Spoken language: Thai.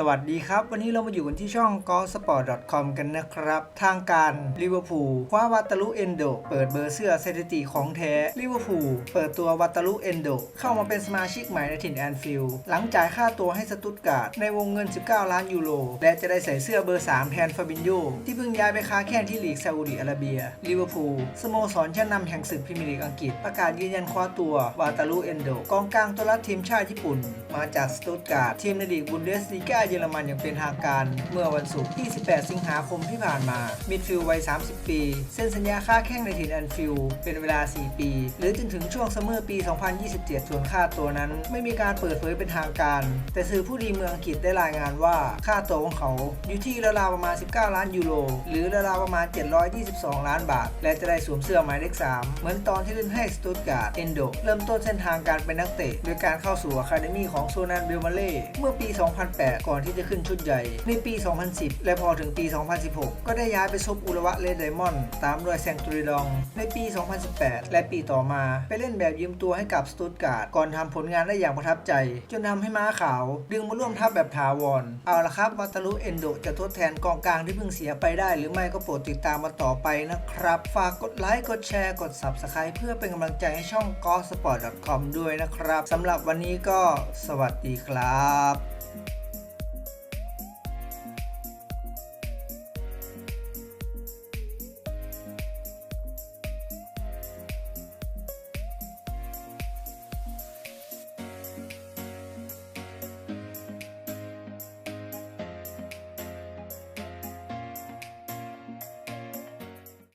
สวัสดีครับ วันนี้เรามาอยู่กันที่ช่อง g o s p o r t c o m กันนะครับ ทางการลิเวอร์พูลคว้าวัตลุเอนโด เปิดเบอร์เสื้อสถิติของแท้ลิเวอร์พูลเปิดตัววัตลุเอนโด เข้ามาเป็นสมาชิกใหม่ในถิ่นแอนฟิลด์หลังจ่ายค่าตัวให้สตุตการ์ดในวงเงิน 19 ล้านยูโรและจะได้ใส่เสื้อเบอร์ 3 แทนฟาบินโยที่เพิ่งย้ายไปค้าแข่งที่ลีกซาอุดิอาระเบียลิเวอร์พูลสโมสรชั้นนำแห่งศึกพรีเมียร์ลีกอังกฤษประกาศยืนยันคว้าตัววาตลุเอนโดกองกลางตัวรับทีมชาติญี่ปุ่น มาจากสตุตการ์ดทีมในลีกบุนเดสลีกาเยอรมันอย่างเป็นทางการเมื่อวันศุกร์ที่ 18 สิงหาคมที่ผ่านมา มิดฟิลด์วัย 30 ปี เซ็นสัญญาค่าแข่งในถิ่นแอนฟิลด์เป็นเวลา 4 ปี หรือจนถึงช่วงซัมเมอร์ปี 2027 ส่วนค่าตัวนั้น ไม่มีการเปิดเผยเป็นทางการ แต่สื่อผู้ดีเมืองอังกฤษได้รายงานว่าค่าตัวของเขาอยู่ที่ราวๆประมาณ 19 ล้านยูโรหรือราวๆประมาณ 722 ล้านบาท และจะได้สวมเสื้อหมายเลข 3 เหมือนตอนที่เล่นให้สตุตการ์ดเอนโดเริ่มต้นเส้นทางการเป็นนักเตะโดยการเข้าสู่อะคาเดมี่ของโซนันเบลมาเล่เมื่อปี 2008 ก่อนที่จะขึ้นชุดใหญ่ ในปี 2010 และพอถึงปี 2016 ก็ได้ย้ายไปซบอุระวะเลดไดมอนด์ตามด้วยแซงตุริดอง ในปี 2018 และปีต่อมา ไปเล่นแบบยืมตัวให้กับสตุตการ์ดก่อนทำผลงานได้อย่างประทับใจ จนทำให้ม้าขาว ดึงมาร่วมทัพแบบถาวร เอาละครับวัตารุเอนโดจะทดแทนกองกลางที่เพิ่งเสียไปได้หรือไม่ก็โปรดติดตามมาต่อไปนะครับ ฝากกดไลค์กดแชร์กด Subscribe เพื่อเป็นกำลังใจให้ช่อง g o s p o r t c o m ด้วยนะครับสำหรับวันนี้ก็สวัสดีครับ